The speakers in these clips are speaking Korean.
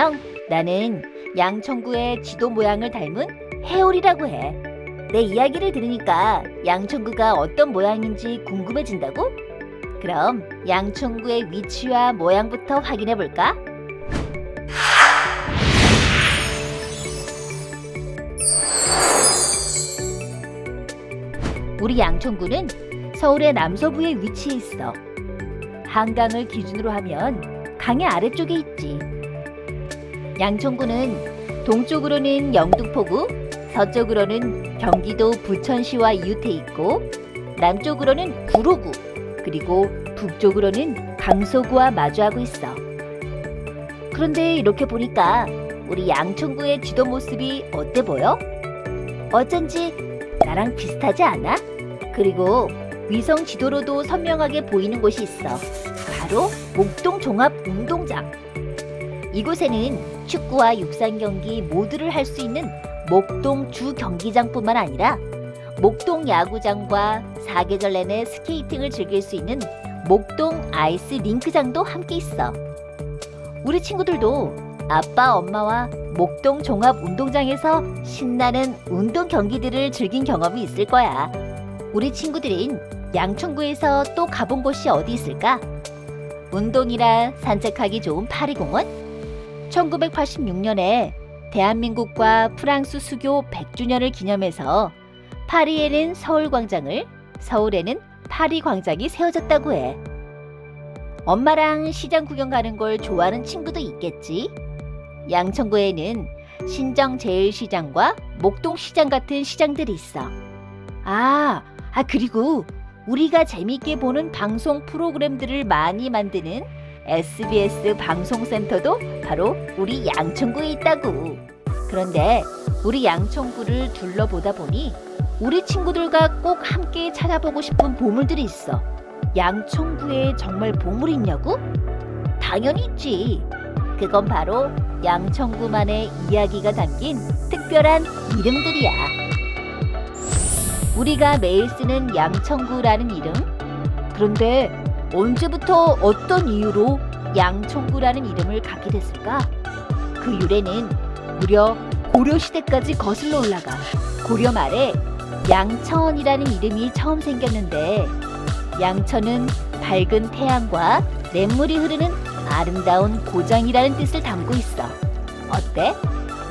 안녕. 나는 양천구의 지도 모양을 닮은 해올이라고 해. 내 이야기를 들으니까 양천구가 어떤 모양인지 궁금해진다고? 그럼 양천구의 위치와 모양부터 확인해 볼까? 우리 양천구는 서울의 남서부에 위치해 있어. 한강을 기준으로 하면 강의 아래쪽에 있지. 양천구는 동쪽으로는 영등포구, 서쪽으로는 경기도 부천시와 이웃해 있고 남쪽으로는 구로구, 그리고 북쪽으로는 강서구와 마주하고 있어. 그런데 이렇게 보니까 우리 양천구의 지도 모습이 어때 보여? 어쩐지 나랑 비슷하지 않아? 그리고 위성 지도로도 선명하게 보이는 곳이 있어. 바로 목동 종합 운동장. 이곳에는 축구와 육상 경기 모두를 할 수 있는 목동 주 경기장뿐만 아니라 목동 야구장과 사계절 내내 스케이팅을 즐길 수 있는 목동 아이스 링크장도 함께 있어. 우리 친구들도 아빠, 엄마와 목동 종합 운동장에서 신나는 운동 경기들을 즐긴 경험이 있을 거야. 우리 친구들은 양천구에서 또 가본 곳이 어디 있을까? 운동이라 산책하기 좋은 파리공원? 1986년에 대한민국과 프랑스 수교 100주년을 기념해서 파리에는 서울광장을, 서울에는 파리광장이 세워졌다고 해. 엄마랑 시장 구경 가는 걸 좋아하는 친구도 있겠지. 양천구에는 신정제일시장과 목동시장 같은 시장들이 있어. 아, 아 그리고 우리가 재밌게 보는 방송 프로그램들을 많이 만드는 SBS 방송센터도 바로 우리 양천구에 있다고. 그런데 우리 양천구를 둘러보다 보니 우리 친구들과 꼭 함께 찾아보고 싶은 보물들이 있어. 양천구에 정말 보물이 있냐고? 당연히 있지. 그건 바로 양천구만의 이야기가 담긴 특별한 이름들이야. 우리가 매일 쓰는 양천구라는 이름? 그런데 언제부터 어떤 이유로 양천구라는 이름을 갖게 됐을까? 그 유래는 무려 고려 시대까지 거슬러 올라가 고려 말에 양천이라는 이름이 처음 생겼는데 양천은 밝은 태양과 냇물이 흐르는 아름다운 고장이라는 뜻을 담고 있어. 어때?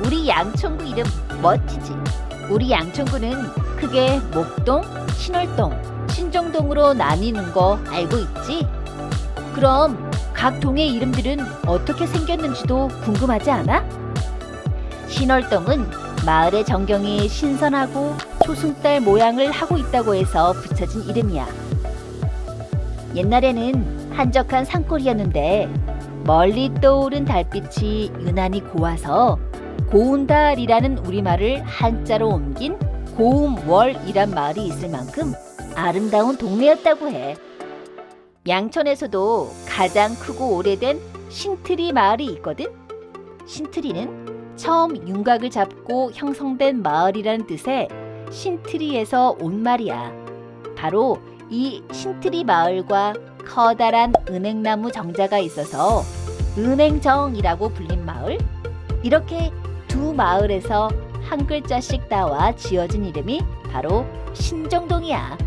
우리 양천구 이름 멋지지? 우리 양천구는 크게 목동, 신월동, 신정동으로 나뉘는 거 알고 있지? 그럼 각 동의 이름들은 어떻게 생겼는지도 궁금하지 않아? 신월동은 마을의 전경이 신선하고 초승달 모양을 하고 있다고 해서 붙여진 이름이야. 옛날에는 한적한 산골이었는데 멀리 떠오른 달빛이 유난히 고와서 고운달이라는 우리말을 한자로 옮긴 고음월이란 마을이 있을 만큼 아름다운 동네였다고 해. 양천에서도 가장 크고 오래된 신트리 마을이 있거든. 신트리는 처음 윤곽을 잡고 형성된 마을이라는 뜻의 신트리에서 온 말이야. 바로 이 신트리 마을과 커다란 은행나무 정자가 있어서 은행정이라고 불린 마을. 이렇게 두 마을에서 한 글자씩 따와 지어진 이름이 바로 신정동이야.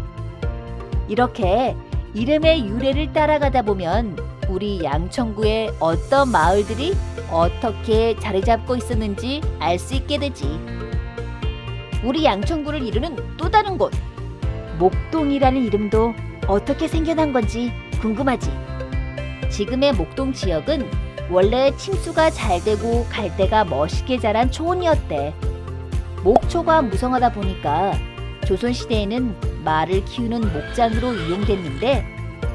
이렇게 이름의 유래를 따라가다 보면 우리 양천구의 어떤 마을들이 어떻게 자리 잡고 있었는지 알 수 있게 되지. 우리 양천구를 이루는 또 다른 곳, 목동이라는 이름도 어떻게 생겨난 건지 궁금하지. 지금의 목동 지역은 원래 침수가 잘 되고 갈대가 멋있게 자란 초원이었대. 목초가 무성하다 보니까 조선시대에는 말을 키우는 목장으로 이용됐는데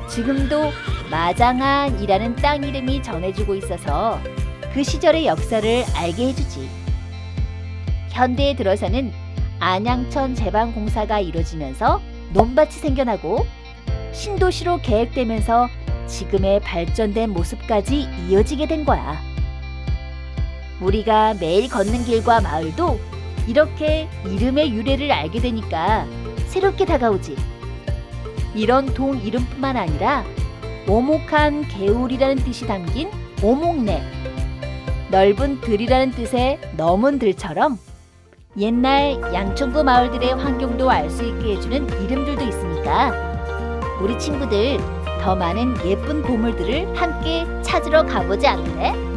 지금도 마장안이라는 땅 이름이 전해지고 있어서 그 시절의 역사를 알게 해주지. 현대에 들어서는 안양천 제방공사가 이루어지면서 논밭이 생겨나고 신도시로 계획되면서 지금의 발전된 모습까지 이어지게 된 거야. 우리가 매일 걷는 길과 마을도 이렇게 이름의 유래를 알게 되니까 새롭게 다가오지. 이런 동 이름뿐만 아니라 오목한 개울이라는 뜻이 담긴 오목내, 넓은 들이라는 뜻의 넘은 들처럼 옛날 양천구 마을들의 환경도 알 수 있게 해주는 이름들도 있으니까 우리 친구들 더 많은 예쁜 보물들을 함께 찾으러 가보지 않을래?